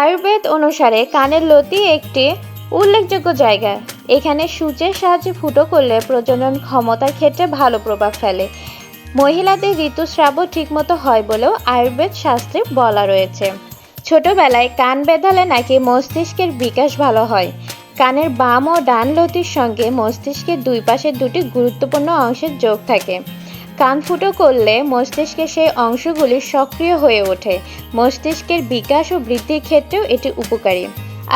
আয়ুর্বেদ অনুসারে কানের লতি একটি উল্লেখযোগ্য জায়গা। এখানে সূচের সাহায্যে ফুটো করলে প্রজনন ক্ষমতার ক্ষেত্রে ভালো প্রভাব ফেলে। মহিলাদের ঋতুস্রাবও ঠিকমতো হয় বলেও আয়ুর্বেদ শাস্ত্রে বলা রয়েছে। ছোটবেলায় কান বেঁধালে নাকি মস্তিষ্কের বিকাশ ভালো হয়। কানের বাম ও ডান লতির সঙ্গে মস্তিষ্কের দুই পাশে দুটি গুরুত্বপূর্ণ অংশের যোগ থাকে। কান ফুটো করলে মস্তিষ্কের সেই অংশগুলি সক্রিয় হয়ে ওঠে। মস্তিষ্কের বিকাশ ও বৃদ্ধির ক্ষেত্রেও এটি উপকারী।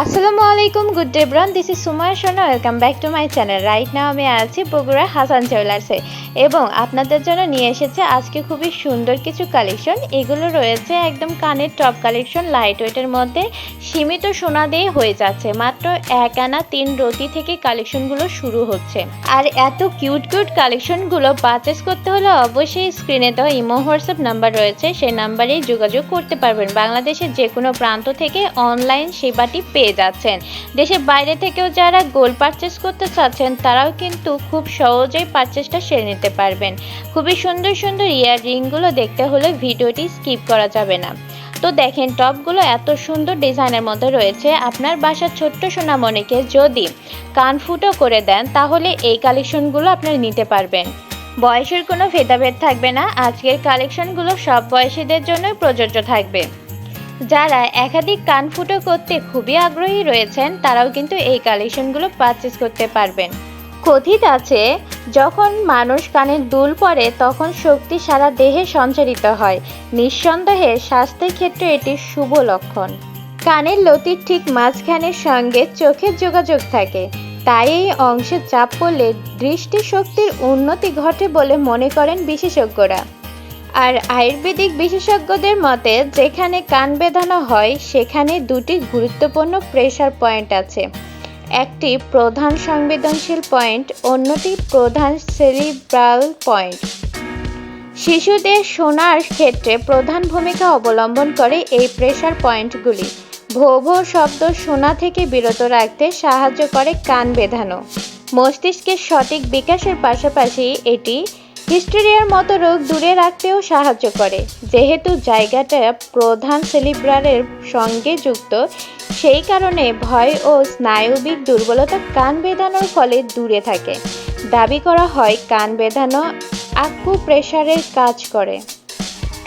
আসসালামু আলাইকুম গুড ডে ব্রান দিস ইজ সুমার সোনা welcome back to my channel right now আমি আছি বগুড়া হাসান জুয়েলার্সে এবং আপনাদের জন্য নিয়ে এসেছে আজকে খুবই সুন্দর কিছু কালেকশন এগুলো রয়েছে একদম কানের টপ কালেকশন লাইট ওয়েটের মধ্যে। সীমিত সোনা দিয়ে হয়ে যাচ্ছে। মাত্র এক আনা তিন রতি থেকে কালেকশনগুলো শুরু হচ্ছে। আর এত কিউট কিউট কালেকশনগুলো পারচেস করতে হলে অবশ্যই স্ক্রিনে দেওয়া ইমো, হোয়াটসঅ্যাপ নাম্বার রয়েছে। সেই নাম্বারেই যোগাযোগ করতে পারবেন। বাংলাদেশের যে কোনো প্রান্ত থেকে অনলাইন সেবাটি পেয়ে যাচ্ছেন। দেশের বাইরে থেকেও যারা গোল্ড পারচেস করতে চাচ্ছেন, তারাও কিন্তু খুব সহজেই পারচেসটা সেরে নিতে পারবেন। খুবই সুন্দর সুন্দর ইয়ার রিংগুলো দেখতে হলে ভিডিওটি স্কিপ করা যাবে না। তো দেখেন, টপগুলো এত সুন্দর ডিজাইনের মধ্যে রয়েছে। আপনার বাসার ছোট্ট সোনামণিকে যদি কান ফুটো করে দেন, তাহলে এই কালেকশনগুলো আপনারা নিতে পারবেন। বয়সের কোনো ভেদাভেদ থাকবে না। আজকের কালেকশনগুলো সব বয়সীদের জন্যই প্রযোজ্য থাকবে। যারা একাধিক কান ফুটো করতে খুবই আগ্রহী রয়েছেন, তারাও কিন্তু এই কালেকশনগুলো পারচেস করতে পারবেন। কথিত আছে, যখন মানুষ কানের দুল পরে, তখন শক্তি সারা দেহে সঞ্চারিত হয়। নিঃসন্দেহে স্বাস্থ্যের ক্ষেত্রে এটি শুভ লক্ষণ। কানের লতির ঠিক মাঝখানের সঙ্গে চোখের যোগাযোগ থাকে। তাই এই অংশে চাপ পড়লে দৃষ্টিশক্তির উন্নতি ঘটে বলে মনে করেন বিশেষজ্ঞরা। আর আয়ুর্বেদিক বিশেষজ্ঞদের মতে, যেখানে কান বেঁধানো হয়, সেখানে দুটি গুরুত্বপূর্ণ প্রেশার পয়েন্ট আছে। একটি প্রধান সংবেদনশীল পয়েন্ট অন্যটি প্রধান সেরিব্রাল পয়েন্ট শিশুদের শোনার ক্ষেত্রে প্রধান ভূমিকা অবলম্বন করে এই প্রেশার পয়েন্টগুলি ভো ভো শব্দ শোনা থেকে বিরত রাখতে সাহায্য করে কান বেঁধানো। মস্তিষ্কের সঠিক বিকাশের পাশাপাশি এটি হিস্টেরিয়ার মতো রোগ দূরে রাখতেও সাহায্য করে। যেহেতু জায়গাটা প্রধান সেলিব্রারের সঙ্গে যুক্ত, সেই কারণে ভয় ও স্নায়বিক দুর্বলতা কান বেঁধানোর ফলে দূরে থাকে। দাবি করা হয়, কান বেঁধানো আকু প্রেশারের কাজ করে।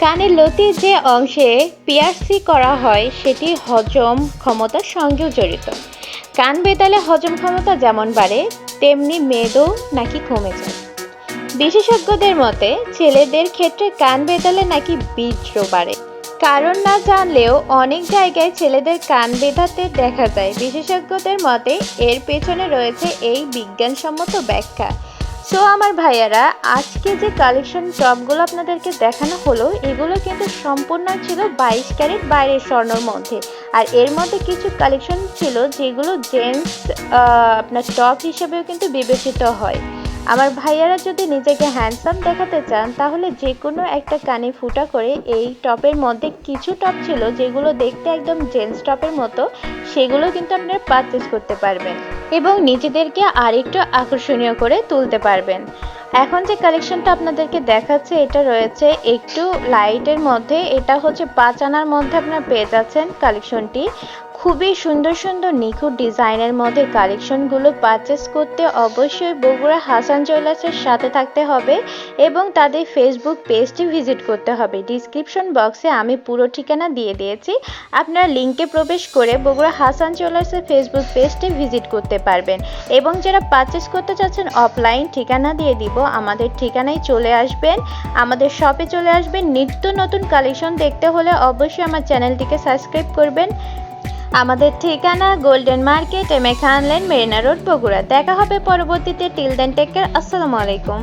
কানের লতির যে অংশে পিয়ারসি করা হয়, সেটি হজম ক্ষমতার সঙ্গেও জড়িত। কান বেতালে হজম ক্ষমতা যেমন বাড়ে, তেমনি মেদও নাকি কমে যায়। বিশেষজ্ঞদের মতে, ছেলেদের ক্ষেত্রে কান বেতালে নাকি বীর্য বাড়ে। কারণ না জানলেও অনেক জায়গায় ছেলেদের কান বেঁধাতে দেখা যায়। বিশেষজ্ঞদের মতে, এর পেছনে রয়েছে এই বিজ্ঞানসম্মত ব্যাখ্যা। সো, আমার ভাইয়ারা, আজকে যে কালেকশন টপগুলো আপনাদেরকে দেখানো হলো, এগুলো কিন্তু সম্পূর্ণ ছিল বাইশ ক্যারেট বাইরের স্বর্ণর মধ্যে। আর এর মধ্যে কিছু কালেকশন ছিল যেগুলো জেন্টস আপনার টপ হিসেবেও কিন্তু বিবেচিত হয়। আমার ভাইয়ারা যদি নিজেকে হ্যান্ডসাম দেখাতে চান, তাহলে যে কোনো একটা কানে ফুটা করে এই টপের মধ্যে কিছু টপ ছিল যেগুলো দেখতে একদম জেন্টস টপের মতো, সেগুলো কিন্তু আপনারা পারচেস করতে পারবেন এবং নিজেদেরকে আরেকটু আকর্ষণীয় করে তুলতে পারবেন। এখন যে কালেকশনটা আপনাদেরকে দেখাচ্ছে, এটা রয়েছে একটু লাইটের মধ্যে, এটা হচ্ছে পাঁচ আনার মধ্যে আপনারা পেয়ে যাচ্ছেন কালেকশনটি খুবই সুন্দর সুন্দর নিখুঁত ডিজাইনের মধ্যে কালেকশনগুলো পারচেস করতে অবশ্যই বগুড়া হাসান জুয়েলার্সের সাথে থাকতে হবে এবং তাদের ফেসবুক পেজটি ভিজিট করতে হবে। ডিসক্রিপশন বক্সে আমি পুরো ঠিকানা দিয়ে দিয়েছি। আপনারা লিঙ্কে প্রবেশ করে বগুড়া হাসান জুয়েলার্সের ফেসবুক পেজটি ভিজিট করতে পারবেন। এবং যারা পারচেস করতে চাচ্ছেন অফলাইন ঠিকানা দিয়ে দিব। আমাদের ঠিকানায় চলে আসবেন। আমাদের শপে চলে আসবেন। নিত্য নতুন কালেকশন দেখতে হলে অবশ্যই আমার চ্যানেলটিকে সাবস্ক্রাইব করবেন। আমাদের ঠিকানা golden market M A Khan lane Marina road Bogura. দেখা হবে পরবর্তীতে। টিল দেন টেক কেয়ার আসসালামু আলাইকুম।